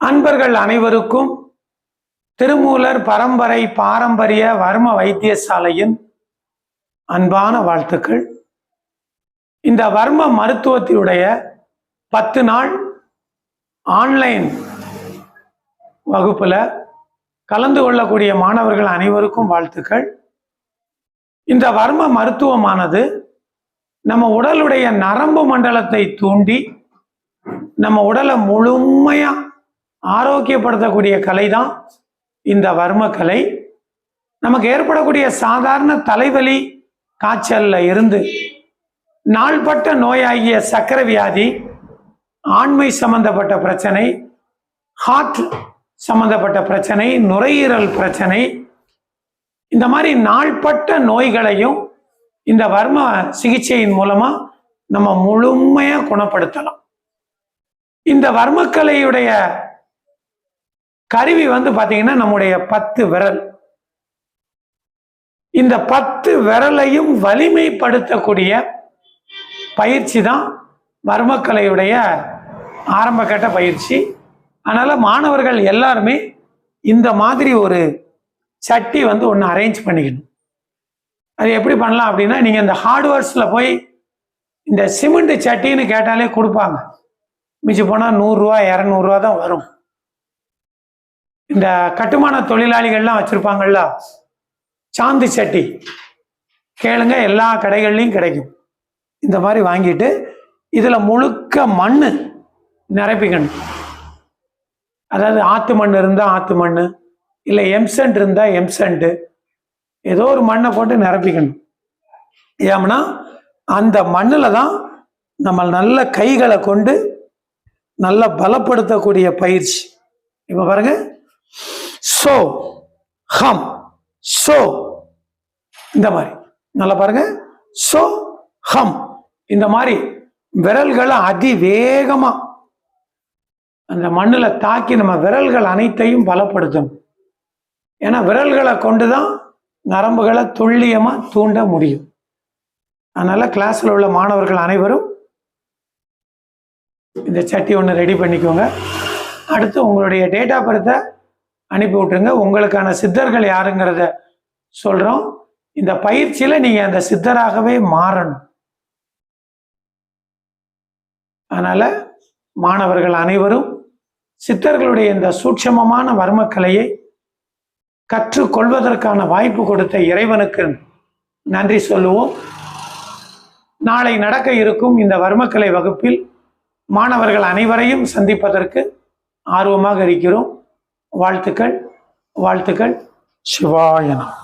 அன்பர்கள் அனைவருக்கும் திருமூலர் பரம்பரை பாரம்பரிய வர்ம வைத்தியசாலையின் அன்பான வாழ்த்துக்கள். இந்த வர்ம மருத்துவத்தினுடைய பத்து நாள் ஆன்லைன் வகுப்பில் கலந்து கொள்ளக்கூடிய மாணவர்கள் அனைவருக்கும் வாழ்த்துக்கள். இந்த வர்ம மருத்துவமானது நம்ம உடலுடைய நரம்பு மண்டலத்தை தூண்டி நம்ம உடலை முழுமையாக ஆரோக்கியப்படுத்தக்கூடிய கலை தான் இந்த வர்மக்கலை. நமக்கு ஏற்படக்கூடிய சாதாரண தலைவலி காய்ச்சல்ல இருந்து நாள்பட்ட நோயாகிய சக்கர வியாதி ஆண்மை சம்பந்தப்பட்ட பிரச்சனை ஹார்ட் சம்பந்தப்பட்ட பிரச்சனை நுரையீரல் பிரச்சனை இந்த மாதிரி நாள்பட்ட நோய்களையும் இந்த வர்ம சிகிச்சையின் மூலமா நம்ம முழுமையா குணப்படுத்தலாம். இந்த வர்மக்கலையுடைய கருவி வந்து பார்த்தீங்கன்னா நம்முடைய பத்து விரல். இந்த பத்து விரலையும் வலிமைப்படுத்தக்கூடிய பயிற்சி தான் மர்மக்கலையுடைய ஆரம்ப கட்ட பயிற்சி. அதனால் மாணவர்கள் எல்லாருமே இந்த மாதிரி ஒரு சட்டி வந்து ஒன்று அரேஞ்ச் பண்ணிக்கணும். அது எப்படி பண்ணலாம் அப்படின்னா நீங்கள் இந்த ஹார்ட்வேர்ஸில் போய் இந்த சிமெண்ட் சட்டின்னு கேட்டாலே கொடுப்பாங்க. மிஞ்சி போனால் நூறுரூவா இரநூறுவா தான் வரும். இந்த கட்டுமான தொழிலாளிகள்லாம் வச்சுருப்பாங்கள்ல சாந்து சட்டி. கேளுங்க எல்லா கடைகள்லையும் கிடைக்கும். இந்த மாதிரி வாங்கிட்டு இதில் முழுக்க மண் நிரப்பிக்கணும். அதாவது ஆற்று மண் இருந்தால் ஆற்று மண் இல்லை எம்சென்ட் இருந்தால் எம்சென்ட்டு ஏதோ ஒரு மண்ணை போட்டு நிரப்பிக்கணும். ஏம்னா அந்த மண்ணில் தான் நம்ம நல்ல கைகளை கொண்டு நல்லா பலப்படுத்தக்கூடிய பயிற்சி. இப்போ பாருங்கள் சோ ஹம் சோ. இந்த மாதிரி. நல்லா பாருங்க. So hmm. இந்த மாதிரி விரல்களை அதிவேகமா அந்த மண்ணில் தாக்கி நம்ம விரல்கள் அனைத்தையும் பலப்படுத்தும். ஏன்னா விரல்களை கொண்டு தான் நரம்புகளை துல்லியமா தூண்ட முடியும். அதனால கிளாஸ்ல உள்ள மாணவர்கள் அனைவரும் இந்த சட்டி ஒன்று ரெடி பண்ணிக்கோங்க. அடுத்து உங்களுடைய டேட்டா பர்த்தை அனுப்பி விட்டுருங்க. உங்களுக்கான சித்தர்கள் யாருங்கிறத சொல்கிறோம் இந்த பயிற்சியில் நீங்கள் அந்த சித்தராகவே மாறணும். அதனால் மாணவர்கள் அனைவரும் சித்தர்களுடைய இந்த சூட்சமமான வர்மக்கலையை கற்றுக்கொள்வதற்கான வாய்ப்பு கொடுத்த இறைவனுக்கு நன்றி சொல்லுவோம். நாளை நடக்க இருக்கும் இந்த வர்மக்கலை வகுப்பில் மாணவர்கள் அனைவரையும் சந்திப்பதற்கு ஆர்வமாக இருக்கிறோம். வாழ்த்துக்கள் வாழ்த்துக்கள். சிவாயனம்